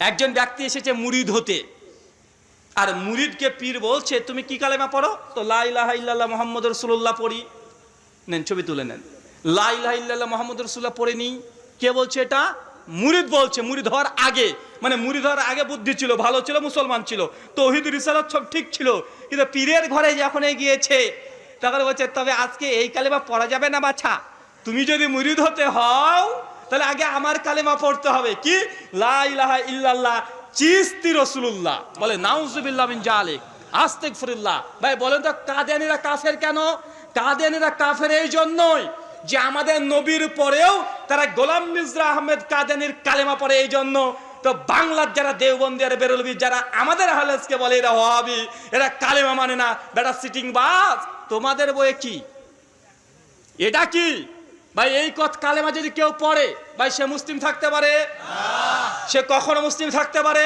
একজন ব্যক্তি এসেছে মুরিদ হতে। আর মুরিদকে পীর বলছে, তুমি কি কালেমা পড়ো? তো লা ইলাহা ইল্লাল্লাহ মোহাম্মদ রসুল্লাহ পড়ি। নেন, ছবি তুলে নেন। লা ইলাহা ইল্লাল্লাহ মোহাম্মদ রসুল্লাহ পড়ে নি। কে বলছে এটা? মুরিদ বলছে, মুরিদ হওয়ার আগে। মানে মুরিদ হওয়ার আগে বুদ্ধি ছিল, ভালো ছিল, মুসলমান ছিল। তৌহিদ রিসালত সব ঠিক ছিল। কিন্তু পীরের ঘরে যখন গিয়েছে, তখন বলছে, তবে আজকে এই কালেমা পড়া যাবে না বাছা। তুমি যদি মুরিদ হতে হও তাহলে আগে আমার কালেমা পড়তে হবে। কি? লা ইলাহা ইল্লাল্লাহ, চিস্তি রসুল্লাহ বলে, নাউজুবিল্লাহ মিন জালিক আস্তেক ফিরুল্লাহ ভাই, বলেন তো, কাদিয়ানিরা কাফের কেন? কাদিয়ানিরা কাফের এই জন্যই যে আমাদের নবীর পরেও তারা গোলাম মিজরা আহমেদ কাদিয়ানির কালেমা পড়ে এই জন্য। তো বাংলার যারা দেওবন্দি আর বেরলবি, যারা আমাদের হালেসকে বলে, এরা হবি এরা কালেমা মানে না। বেটা সিটিং বাস, তোমাদের বইয়ে কি? এটা কি? ভাই, এই কথ কালেমা যদি কেউ পড়ে, ভাই, সে মুসলিম থাকতে পারে? সে কখনো মুসলিম থাকতে পারে?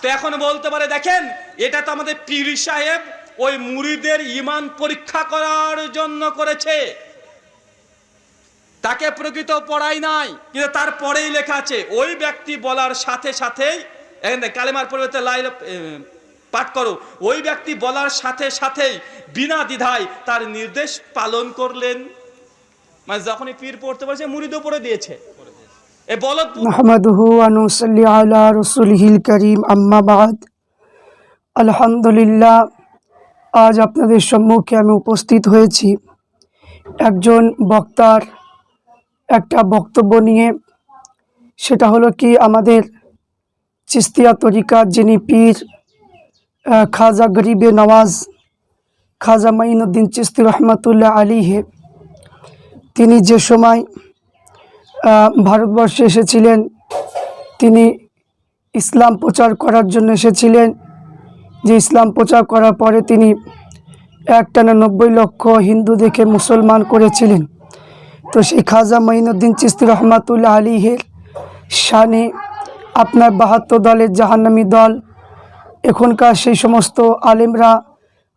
তো এখন বলতে পারে, দেখেন, এটা তো আমাদের পীর সাহেব ওই মুড়িদের ইমান পরীক্ষা করার জন্য করেছে। তাকে প্রকৃত পড়াই নাই, কিন্তু তারপরেই লেখা আছে, ওই ব্যক্তি বলার সাথে সাথেই কালেমার পরিবর্তে লাইল পাঠ করো, ওই ব্যক্তি বলার সাথে সাথেই বিনা দ্বিধায় তার নির্দেশ পালন করলেন। মানে যখনই পীর পড়তে পারছে দিয়েছে। আলহামদুলিল্লাহ, আজ আপনাদের সম্মুখে আমি উপস্থিত হয়েছি। একজন বক্তার একটা বক্তব্য নিয়ে। সেটা হলো কি, আমাদের চিস্তিয়া তরিকা যিনি পীর খাজা গরিবে নওয়াজ, খাজা মাইনুদ্দিন চিস্তি রহমতুল্লাহ আলী হে তিনি যে সময় ভারতবর্ষে এসেছিলেন, তিনি ইসলাম প্রচার করার জন্য এসেছিলেন। যে ইসলাম প্রচার করার পরে তিনি একটানা নব্বই লক্ষ হিন্দু দেখে মুসলমান করেছিলেন। তো সেই খাজা মঈনুদ্দিন চিস্তি রহমাতুল্লাহ আলীহের শানে আপনার বাহাত্তর দলের জাহান্নামী দল, এখনকার সেই সমস্ত আলেমরা,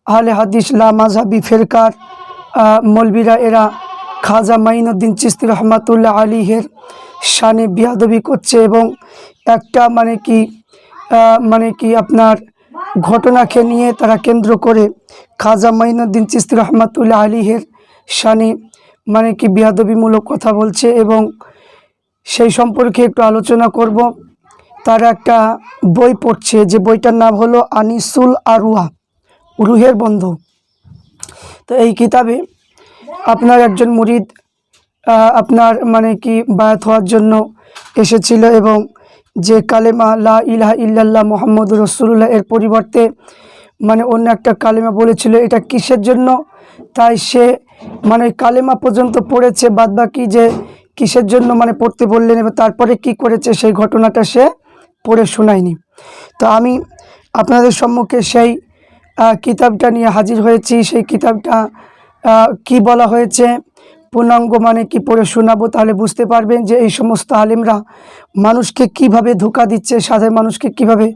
আহলে হাদিস, লা মাঝহাবি ফেরকার মলবিরা, এরা খাজা মাইনুদ্দিন চিস্তি রহমাতুল্লাহ আলীহের শানে বিয়াদবি করছে এবং একটা মানে কি মানে কি আপনার ঘটনাকে নিয়ে তারা কেন্দ্র করে খাজা মাইনুদ্দিন চিস্তি রহমাতুল্লাহ আলীহের শানে মানে কি বিয়াদবিমূলক কথা বলছে এবং সেই সম্পর্কে একটু আলোচনা করব। তার একটা বই পড়ছে, যে বইটার নাম হলো আনিসুল আরুয়া, রুহের বন্ধু। তো এই কিতাবে আপনার একজন মুরিদ আপনার মানে কি বায়াত হওয়ার জন্য এসেছিল এবং যে কালেমা লা ইলাহা ইল্লাল্লাহ মোহাম্মদ রসুল্লাহ এর পরিবর্তে মানে অন্য একটা কালেমা বলেছিল, এটা কিসের জন্য? তাই সে মানে কালেমা পর্যন্ত পড়েছে বাদ বাকি যে কিসের জন্য মানে পড়তে বললেন এবং তারপরে কি করেছে সেই ঘটনাটা সে পড়ে শোনায়নি। তো আমি আপনাদের সম্মুখে সেই কিতাবটা নিয়ে হাজির হয়েছি, সেই কিতাবটা কি বলা হয়েছে? পূর্ণাঙ্গ মানে কি পড়ে শোনাবো? তাহলে বুঝতে পারবেন যে এই সমস্ত আলিমরা মানুষকে কীভাবে ধোকা দিচ্ছে, সাধারণ মানুষকে কীভাবে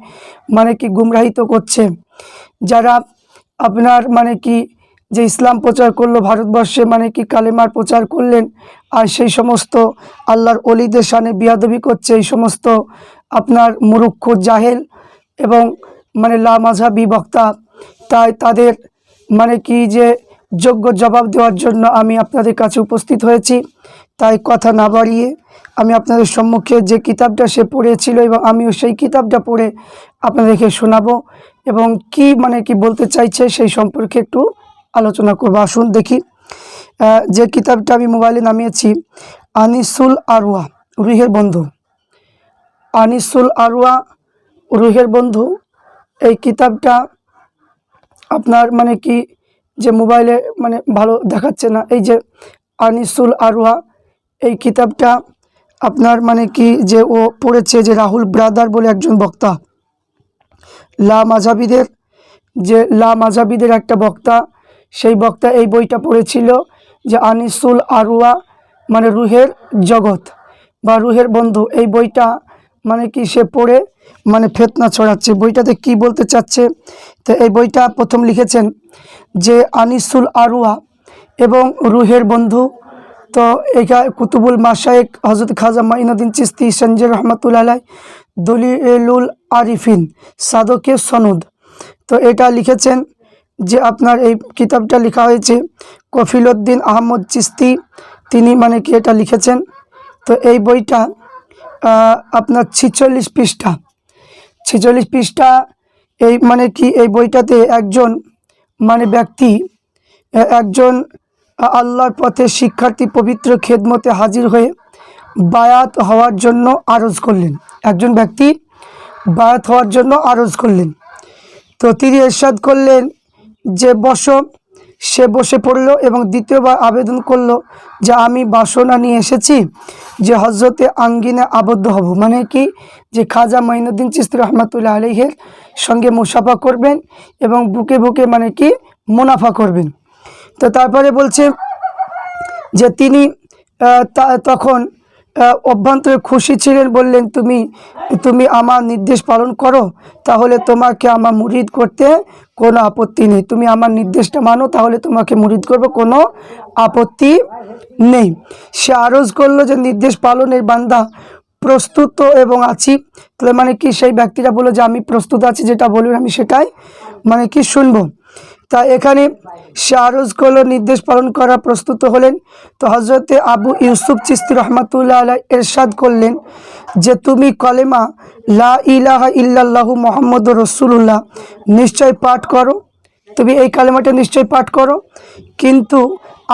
মানে কি গুমরাহিত করছে। যারা আপনার মানে কি যে ইসলাম প্রচার করল, ভারতবর্ষে মানে কি কালেমার প্রচার করলেন, আর সেই সমস্ত আল্লাহর অলিদের সানে বিয়াদবি করছে, এই সমস্ত আপনার মুরুক্ষ জাহেল এবং মানে লা মাঝাবি বক্তা, তাই তাদের মানে কি যে যোগ্য জবাব দেওয়ার জন্য আমি আপনাদের কাছে উপস্থিত হয়েছি। তাই কথা না বাড়িয়ে আমি আপনাদের সম্মুখে যে কিতাবটা সে পড়েছিল এবং আমিও সেই কিতাবটা পড়ে আপনাদেরকে শোনাবো এবং কি মানে কি বলতে চাইছে সেই সম্পর্কে একটু আলোচনা করব। আসুন দেখি। যে কিতাবটা আমি মোবাইলে নামিয়েছি, আনিসুল আরুয়া রুহের বন্ধু। আনিসুল আরুয়া রুহের বন্ধু, এই কিতাবটা আপনার মানে কি যে মোবাইলে মানে ভালো দেখাচ্ছে না। এই যে আনিসুল আরওয়া এই কিতাবটা আপনার মানে কি যে ও পড়েছে যে রাহুল ব্রাদার বলে একজন বক্তা। লা মাঝাবিদের, যে লা মাঝাবিদের একটা বক্তা, সেই বক্তা এই বইটা পড়েছিল যে আনিসুল আরুয়া মানে রুহের জগৎ বা রুহের বন্ধু। এই বইটা মানে কি সে পড়ে মানে ফেতনা ছড়াচ্ছে, বইটাতে কি বলতে চাচ্ছে? তো এই বইটা প্রথম লিখেছেন যে আনিসুল আরুয়া এবং রুহের বন্ধু। তো এখানে কুতুবুল মাসায়েক হজরত খাজা মাইনুদ্দিন চিস্তি সঞ্জয় রহমতুল্লাহ দলিলুল আরিফিন, সাদকে সনদ। তো এটা লিখেছেন যে আপনার এই কিতাবটা লেখা হয়েছে কফিলউদ্দিন আহমদ চিস্তি তিনি মানে কি এটা লিখেছেন? তো এই বইটা আপনার ছিচল্লিশ পৃষ্ঠা। ছেচল্লিশ পৃষ্ঠা, এই মানে কি, এই বইটাতে একজন মানে ব্যক্তি একজন আল্লাহর পথে শিক্ষার্থী পবিত্র খেদমতে হাজির হয়ে বায়াত হওয়ার জন্য আরজ করলেন। একজন ব্যক্তি বায়াত হওয়ার জন্য আরজ করলেন। তো তিনি এরশাদ করলেন যে, বস সে বসে পড়ল এবং দ্বিতীয়বার আবেদন করল যে আমি বাসনা নিয়ে এসেছি যে হজরতে আঙ্গিনে আবদ্ধ হব। মানে কি? যে খাজা মাইনুদ্দিন চিস্তি রহমতুল্লাহ আলহের সঙ্গে মুসাফা করবেন এবং বুকে বুকে মানে কি? মুনাফা করবেন। তো তারপরে বলছে যে তিনি তখন অভ্যন্তরে খুশি ছিলেন বললেন, তুমি তুমি আমার নির্দেশ পালন করো, তাহলে তোমাকে আমার মুরিদ করতে কোনো আপত্তি নেই। তুমি আমার নির্দেশটা মানো, তাহলে তোমাকে মুরিদ করব, কোনো আপত্তি নেই। সে আরজ করল যে, নির্দেশ পালনের বান্দা প্রস্তুত এবং আছি। তাহলে মানে কি, সেই ব্যক্তিটা বলল যে, আমি প্রস্তুত আছি, যেটা বলবেন আমি সেটাই মানে কি শুনব? তা এখানে শাহরুজ করল নির্দেশ পালন করা প্রস্তুত হলেন। তো হজরতে আবু ইউসুফ চিস্তি রহমাতুল্লাহ আলাই এরশাদ করলেন যে, তুমি কলেমা লা ইলাহা ইল্লাল্লাহু মোহাম্মদ রসুল্লাহ নিশ্চয় পাঠ করো। তুমি এই কালেমাটা নিশ্চয় পাঠ করো। কিন্তু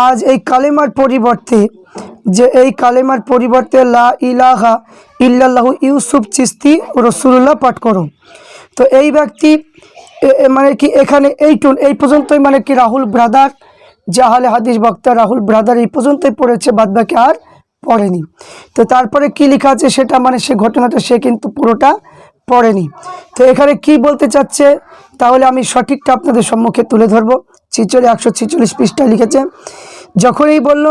আজ এই কালেমার পরিবর্তে যে, এই কালেমার পরিবর্তে লা ইলাহা ইল্লাল্লাহু ইউসুফ চিস্তি রসুল্লাহ পাঠ করো। তো এই ব্যক্তি মানে কি এখানে এইটুন এই পর্যন্তই মানে কি রাহুল ব্রাদার জাহালে হাদিস বক্তা রাহুল ব্রাদার এই পর্যন্তই পড়েছে, বাদ বাকি আর পড়েনি। তো তারপরে কি লেখা আছে সেটা মানে সে ঘটনাটা সে কিন্তু পুরোটা পড়েনি। তো এখানে কি বলতে চাচ্ছে, তাহলে আমি সঠিকটা আপনাদের সম্মুখে তুলে ধরবো। ছিচল্লিশ, একশো ছিচল্লিশ পৃষ্ঠা লিখেছে যখনই বলল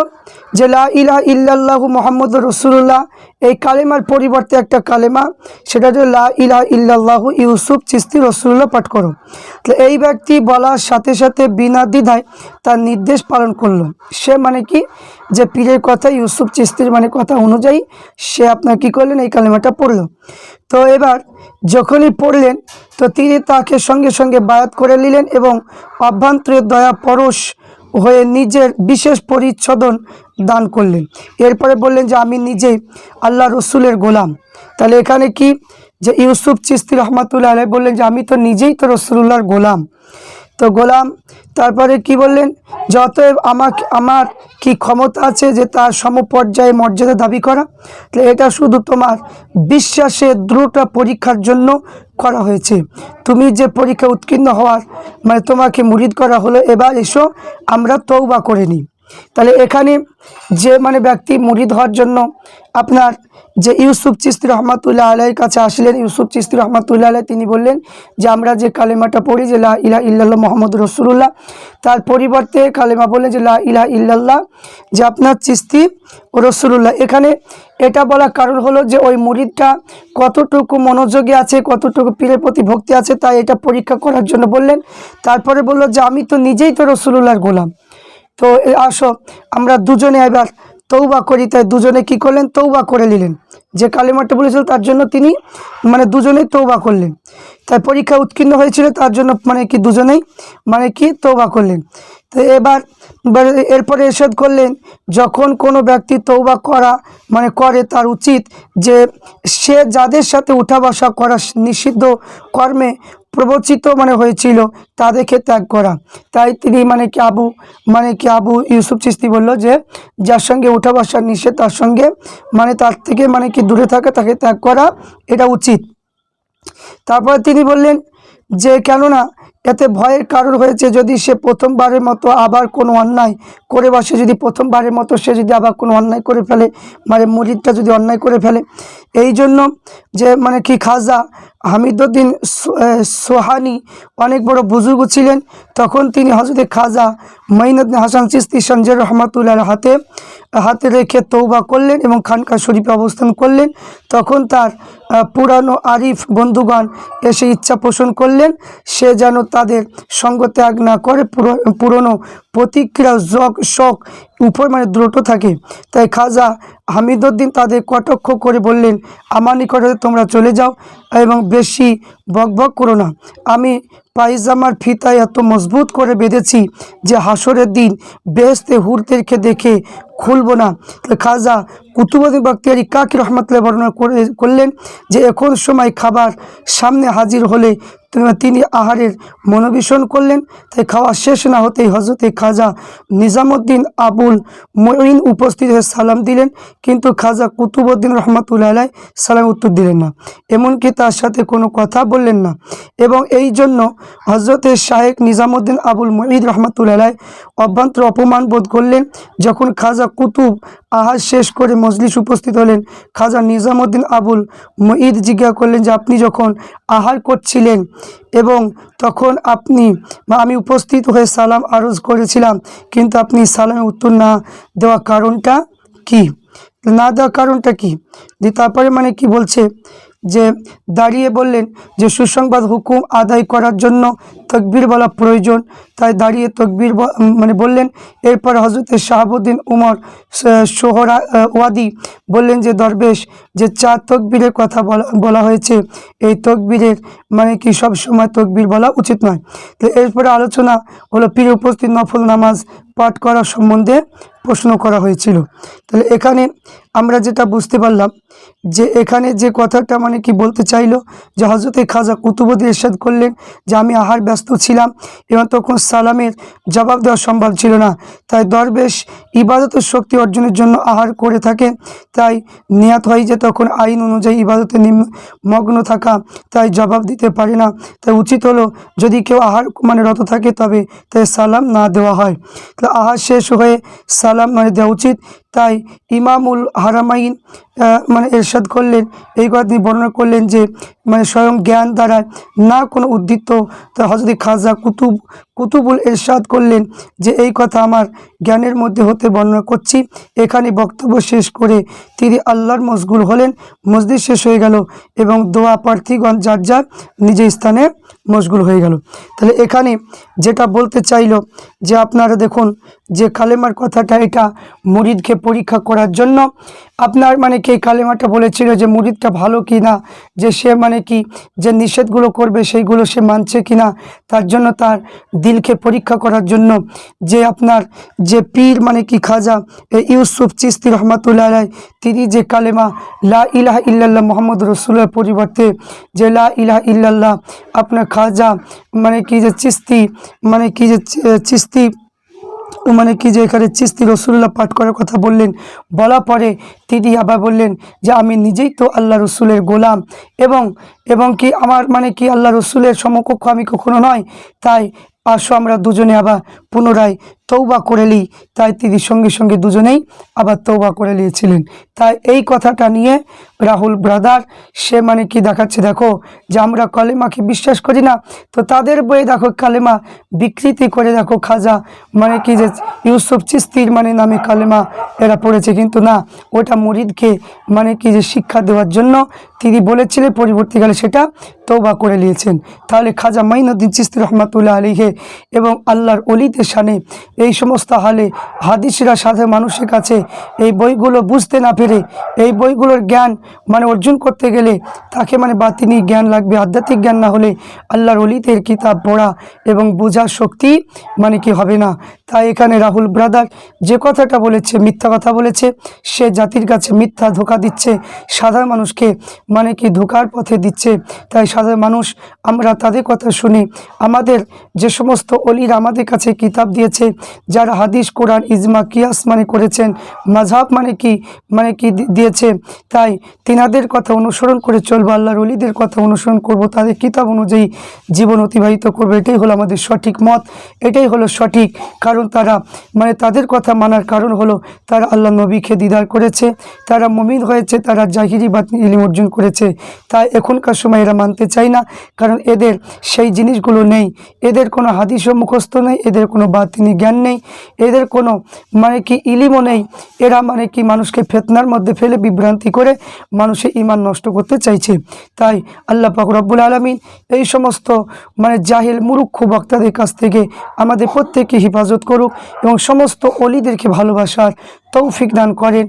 যে লা ইলাহা ইল্লাল্লাহু মোহাম্মদ রসুল্লাহ এই কালেমার পরিবর্তে একটা কালেমা, সেটা হচ্ছে লা ইলাহা ইল্লাল্লাহু ইউসুফ চিস্তি রসুল্লাহ পাঠ করো। তো এই ব্যক্তি বলার সাথে সাথে বিনা দ্বিধায় তার নির্দেশ পালন করল। সে মানে কি? যে পীরের কথা, ইউসুফ চিস্তির মানে কথা অনুযায়ী সে আপনার কি করলেন? এই কালেমাটা পড়ল। তো এবার যখনই পড়লেন, তো তিনি তাকে সঙ্গে সঙ্গে বায়াত করে নিলেন এবং অভ্যন্তরের দয়া পরশ হয়ে নিজের বিশেষ পরিচ্ছদন দান করলেন। এরপরে বললেন যে, আমি নিজেই আল্লাহ রসুলের গোলাম। তাহলে এখানে কি? যে ইউসুফ চিস্তি রহমাতুল্লাহ আলাই বললেন যে, আমি তো নিজেই তো রসুল্লাহর গোলাম। তো গোলাম তারপরে কি বললেন? যতএব আমাকে, আমার কি ক্ষমতা আছে যে তার সমপর্যায়ে মর্যাদা দাবি করা? তাহলে এটা শুধু তোমার বিশ্বাসের দ্রুত পরীক্ষার জন্য করা হয়েছে। তুমি যে পরীক্ষা উৎকীর্ণ হওয়ার মানে তোমাকে মুরিদ করা হলো, এবার এসো, আমরা তৌবা করে নিই। তাহলে এখানে যে মানে ব্যক্তি মুরিদ হওয়ার জন্য আপনার যে ইউসুফ চিস্তি রহমাতুল্লাহ আলাইয়ের কাছে আসলেন, ইউসুফ চিস্তি রহমাতুল্লাহ আলাই তিনি বললেন যে, আমরা যে কালেমাটা পড়ি যে, লা ইলা ইল্লাল্লাহ মোহাম্মদ রসুল্লাহ তার পরিবর্তে কালেমা বললেন যে, লা ইলা ইল্লাল্লাহ যে, আপনার চিস্তি রসুল্লাহ এখানে এটা বলার কারণ হলো যে, ওই মুরিদটা কতটুকু মনোযোগী আছে, কতটুকু পীরের প্রতি ভক্তি আছে, তাই এটা পরীক্ষা করার জন্য বললেন। তারপরে বলল যে, আমি তো নিজেই তো রসুল্লাহর গোলাম তো আসো, আমরা দুজনে এবার তৌবা করি, তাই দুজনে কি করলেন? তৌবা করে নিলেন। যে কালেমাটা বলেছিল, তার জন্য তিনি মানে দুজনেই তৌবা করলেন। তাই পরীক্ষা উৎকীর্ণ হয়েছিল, তার জন্য মানে কি দুজনেই মানে কি তৌবা করলেন। তো এবার এরপরে এরশাদ করলেন, যখন কোনো ব্যক্তি তৌবা করা মানে করে তার উচিত যে সে যাদের সাথে উঠা বসা করা নিষিদ্ধ কর্মে প্রবচিত মানে হয়েছিল তাদেরকে ত্যাগ করা। তাই তিনি মানে কি আবু মানে কি আবু ইউসুফ চিস্তি বলল যে, যার সঙ্গে উঠা বসা নিষেধ, তার সঙ্গে মানে তার থেকে মানে কি দূরে থাকা, তাকে ত্যাগ করা এটা উচিত। তারপর তিনি বললেন যে, কেননা এতে ভয়ের কারণ হয়েছে যদি সে প্রথমবারের মতো আবার কোনো অন্যায় করে বসে, যদি প্রথমবারের মতো সে যদি আবার কোনো অন্যায় করে ফেলে মানে মুরিদটা যদি অন্যায় করে ফেলে, এই জন্য যে মানে কি খাজা হামিদুদ্দিন সোহানি অনেক বড় বুজুর্গ ছিলেন। তখন তিনি হজরত খাজা মাইনুদ্দিন হাসান চিস্তি সঞ্জয় রহমাতুল্লাহ হাতে হাতে রেখে তৌবা করলেন এবং খানকা শরীফে অবস্থান করলেন। তখন তার পুরানো আরিফ বন্ধুগণ এসে ইচ্ছা পোষণ করলেন। সে যেন তাদের সঙ্গ ত্যাগ না করে, পুরো- পুরনো প্রতিক্রিয়া, জগ শখ উপর মানে দ্রুত থাকে। তাই খাজা হামিদুদ্দিন তাদের কটাক্ষ করে বললেন, আমার নিকটে তোমরা চলে যাও এবং বেশি বকবক করো না। আমি পায়জামার ফিতায় এত মজবুত করে বেঁধেছি যে হাসরের দিন বেহেস্তে হুরদেরকে দেখে খুলব না। খাজা কুতুবুদ্দিন বক্তিয়ারি কাকি রহমতুল্লাহ বর্ণনা করলেন যে এখন সময় খাবার সামনে হাজির হলে তিনি আহারের মনোবেশন করলেন। তাই খাওয়া শেষ না হতেই হজরতে খাজা নিজামুদ্দিন আবুল মঈন উপস্থিত হয়ে সালাম দিলেন। কিন্তু খাজা কুতুবুদ্দিন রহমতুল্লাহ সালাম উত্তর দিলেন না। এমনকি তার সাথে কোনো কথা বললেন না। এবং এই জন্য হজরতের শাহেক নিজামুদ্দিন আবুল মঈদ রহমতুল্লাহ অভ্যন্তর অপমান বোধ করলেন। যখন খাজা কুতুব আহার শেষ করে মজলিস উপস্থিত হলেন। খাজা নিজামুদ্দিন আবুল মঈদ জিজ্ঞাসা করলেন যে, আপনি যখন আহার করছিলেন এবং তখন আপনি বা আমি উপস্থিত হয়ে সালাম আরজ করেছিলাম, কিন্তু আপনি সালামের উত্তর না দেওয়া কারণটা কি? না দেওয়ার কারণটা কি? তারপরে মানে কি বলছে? যে দাঁড়িয়ে বললেন যে সুসংবাদ হুকুম আদায় করার জন্য তকবির বলা প্রয়োজন। তাই দাঁড়িয়ে তকবির মানে বললেন। এরপর হজরত শাহাবুদ্দিন উমর সোহরা ওয়াদি বললেন যে, দরবেশ, যে চার তকবীরের কথা বলা বলা হয়েছে, এই তকবীরের মানে কি সব সময় তকবীর বলা উচিত নয়? তো এরপরে আলোচনা হলো, পীর উপস্থিত নফল নামাজ পাঠ করা সম্বন্ধে প্রশ্ন করা হয়েছিল। তাহলে এখানে আমরা যেটা বুঝতে পারলাম যে এখানে যে কথাটা মানে কি বলতে চাইলো যে হজরতে খাজা কুতুবুদ্দিন এরশাদ করলেন যে আমি আহার ব্যস্ত ছিলাম এবং তখন সালামের জবাব দেওয়া সম্ভব ছিল না। তাই দরবেশ ইবাদতের শক্তি অর্জনের জন্য আহার করে থাকে। তাই নিয়াত হয় যে তখন আইন অনুযায়ী ইবাদতে মগ্ন থাকা, তাই জবাব দিতে পারে না। তাই উচিত হলো যদি কেউ আহার মানে রত থাকে তবে তাই সালাম না দেওয়া হয়। তাহলে আহার শেষ হয়ে সালাম মানে দেওয়া উচিত তাই ইমামুল হারামাইন মানে এরশাদ করলেন। এই কথা তিনি বর্ণনা করলেন যে মানে স্বয়ং জ্ঞান দ্বারা না কোনো উদ্দীপ্ত তা হজরত খাজা কুতুব, কুতুবুল এরশাদ করলেন যে, এই কথা আমার জ্ঞানের মধ্যে হতে বর্ণনা করছি। এখানে বক্তব্য শেষ করে তিনি আল্লাহর মশগুল হলেন। মসজিদ শেষ হয়ে গেল এবং দোয়া প্রার্থীগণ যার যার নিজের স্থানে মশগুল হয়ে গেল। তাহলে এখানে যেটা বলতে চাইলো যে, আপনারা দেখুন যে কালেমার কথাটা এটা মুরিদকে পরীক্ষা করার জন্য। আপনার মানে কি কালেমাটা বলেছিল যে মুরিদটা ভালো কি না যে সে মানে কি যে নিষেধগুলো করবে সেইগুলো সে মানছে কি না তার জন্য তার দিলকে পরীক্ষা করার জন্য যে আপনার যে পীর মানে কি খাজা ইউসুফ চিস্তি রহমাতুল্লাহ আলাই তিনি যে কালেমা লা ইলাহ ইল্লাল্লাহ মোহাম্মদ রসুলের পরিবর্তে যে লা ইলাহ ইল্লাল্লাহ আপনার খাজা মানে কি যে চিস্তি মানে কি যে চিস্তি মানে কি যে এখানে চিস্তি রসুল্লাহ পাঠ করার কথা বললেন। বলা পরে তিনি আবার বললেন যে, আমি নিজেই তো আল্লাহ রসুলের গোলাম এবং এবং কি আমার মানে কি আল্লাহ রসুলের সমকক্ষ আমি কখনো নয়? তাই আসো আমরা দুজনে আবার পুনরায় তৌবা করে নিই। তাই তিনি সঙ্গে সঙ্গে দুজনেই আবার তৌবা করে নিয়েছিলেন। তাই এই কথাটা নিয়ে রাহুল ব্রাদার, সে মানে কি দেখাচ্ছে? দেখো, যে আমরা কালেমাকে বিশ্বাস করি না, তো তাদের বইয়ে দেখো কালেমা বিকৃতি করে দেখো খাজা মানে কি যে ইউসুফ চিস্তির মানে নামে কালেমা এরা পড়েছে। কিন্তু না, ওটা মুরিদকে মানে কি যে শিক্ষা দেওয়ার জন্য তিনি বলেছিলেন, পরবর্তীকালে সেটা তৌবা করে নিয়েছেন। তাহলে খাজা মাইনুদ্দিন চিস্তি রহমাতুল্লাহ আলীহে এবং আল্লাহর অলিদের সানে এই সমস্ত হালে হাদিসরা সাথে মানুষের কাছে এই বইগুলো বুঝতে না পেরে এই বইগুলোর জ্ঞান মানে অর্জন করতে গেলে তাকে মানে বাতিনি জ্ঞান লাগবে, আধ্যাত্মিক জ্ঞান না হলে আল্লাহর অলিদের কিতাব পড়া এবং বোঝার শক্তি মানে কি হবে না। তাই এখানে রাহুল ব্রাদার যে কথাটা বলেছে, মিথ্যা কথা বলেছে, সে জাতির কাছে মিথ্যা ধোকা দিচ্ছে, সাধারণ মানুষকে মানে কি ধোকার পথে দিচ্ছে। তাই সাধারণ মানুষ, আমরা তাদের কথা শুনি আমাদের যে সমস্ত অলির আমাদের কাছে কিতাব দিয়েছে, যারা হাদিস, কোরআন, ইজমা, কিয়াস মানে করেছেন মাঝহাব মানে কি মানে কি দিয়েছে। তাই তিনাদের কথা অনুসরণ করে চলবো, আল্লাহর অলিদের কথা অনুসরণ করব, তাদের কিতাব অনুযায়ী জীবন অতিবাহিত করব, এটাই হলো আমাদের সঠিক মত, এটাই হলো সঠিক কারণ তারা মানে তাদের কথা মানার কারণ হলো তারা আল্লাহ নবীকে দিদার করেছে, তারা মমিন হয়েছে, তারা জাহিরি বা ইলিম অর্জন করেছে। তাই এখনকার সময় এরা মানতে চায় না, কারণ এদের সেই জিনিসগুলো নেই, এদের কোনো কোনো হাদিসও মুখস্থ নেই, এদের কোনো বাতিনি জ্ঞান নেই, এদের কোনো মানে কি ইলিমও নেই। এরা মানে কি মানুষকে ফেতনার মধ্যে ফেলে বিভ্রান্তি করে মানুষের ইমান নষ্ট করতে চাইছে। তাই আল্লাহ পাক রব্বুল আলমিন এই সমস্ত মানে জাহিল, মুরুক্ষ বক্তাদের কাছ থেকে আমাদের প্রত্যেককে হেফাজত করুক এবং সমস্ত অলিদেরকে ভালোবাসার তৌফিক দান করেন।